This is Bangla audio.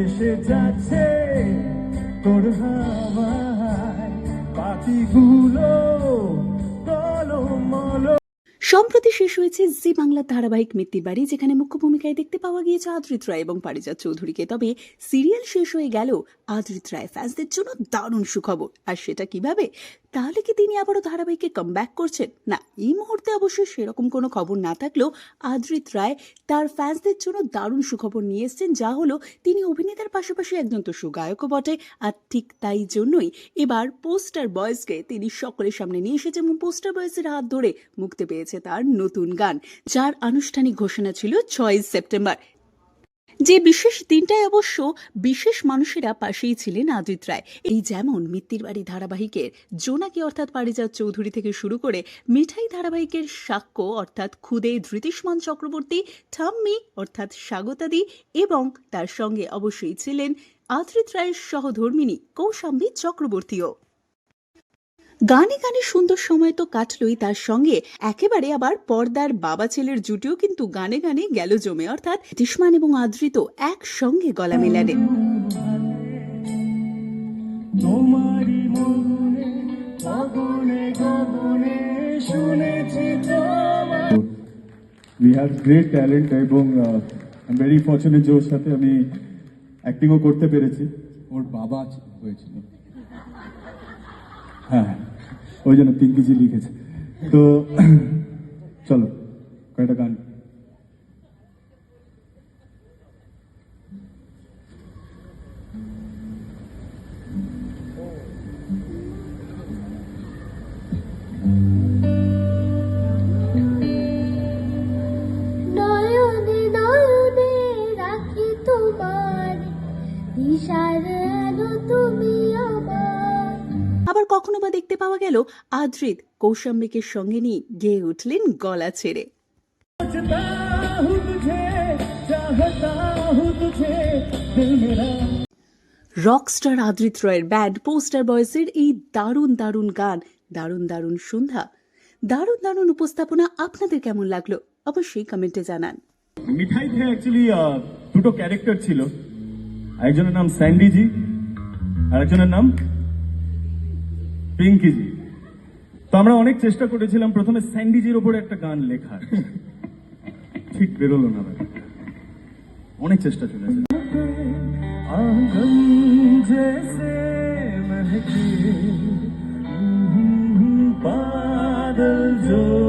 এসে যাচ্ছে তোর হাওয়ায়। সম্প্রতি শেষ হয়েছে জি বাংলার ধারাবাহিক মিত্তির বাড়ি, যেখানে মুখ্য ভূমিকায় দেখতে পাওয়া গিয়েছে আদৃত রায় এবং পারিজাত চৌধুরীকে। তবে সিরিয়াল শেষ হয়ে গেল আদৃত রায়। ফ্যান্সদের জন্য দারুণ সুখবর। আর সেটা কীভাবে? তাহলে কি তিনি আবারও ধারাবাহিকে কামব্যাক করছেন? না, এই মুহূর্তে অবশ্যই সেরকম কোনো খবর না থাকলেও আদ্রিত রায় তার ফ্যান্সদের জন্য দারুণ সুখবর নিয়ে এসেছেন, যা হলো তিনি অভিনেতার পাশাপাশি একজন তো সুগায়কও বটে, আর ঠিক তাই জন্যই এবার পোস্টার বয়েসকে তিনি সকলের সামনে নিয়ে এসেছেন এবং পোস্টার বয়েসের হাত ধরে মুক্তি পেয়েছে তার নতুন গান, যার আনুষ্ঠানিক ঘোষণা ছিল ছয় সেপ্টেম্বর। যে বিশেষ দিনটায় অবশ্য বিশেষ মানুষেরা পাশেই ছিলেন আদিত রায়। এই যেমন মিত্তির বাড়ি ধারাবাহিকের জোনাকি অর্থাৎ পারিজাত চৌধুরী থেকে শুরু করে মিঠাই ধারাবাহিকের সাক্ষ্য অর্থাৎ খুদে ধৃতিষ্মান চক্রবর্তী, ঠাম্মি অর্থাৎ স্বাগতাদি এবং তার সঙ্গে অবশ্যই ছিলেন আদ্রিত রায়ের সহধর্মিনী কৌশাম্বী চক্রবর্তীও। গানে গানে সুন্দর সময় তো কাটলই তার সঙ্গে একেবারে আবার পর্দার বাবা ছেলের জুটিও কিন্তু গানে গানে গেল জমে। অর্থাৎ তিষ্মান এবং আদৃত একসঙ্গে গলা মনে তোমার উই হ্যাভ গ্রেট ট্যালেন্ট এবং ভেরি ফর্চুনেট যে ওর সাথে আমি অ্যাক্টিংও করতে পেরেছি। ওর বাবা হয়েছিল। হ্যাঁ। ওই জন্য তিন কেজি লিখেছে। তো চলো কয়েকটা গান। তোমার দিশার আলো তুমি আমার। আবার কখনো বা দেখতে পাওয়া গেল আদ্রিত কৌশাম্বিকের সঙ্গে নিয়ে গেয়ে উঠলেন গলা ছেড়ে। রকস্টার আদ্রিত রয়ের ব্যান্ড পোস্টার বয়সের এই দারুণ দারুণ গান, দারুণ দারুণ সন্ধ্যা। দারুণ দারুণ উপস্থাপনা আপনাদের কেমন লাগল অবশ্যই কমেন্টে জানান। মিঠাইতে অ্যাকচুয়ালি দুটো ক্যারেক্টার ছিল। একজনের নাম স্যান্ডিজি আর একজনের নাম পিঙ্কিজি তো আমরা অনেক চেষ্টা করেছিলাম, প্রথমে স্যান্ডিজির ওপরে একটা গান লেখার। ঠিক বেরোলো না অনেক চেষ্টা চলেছে। बादल जो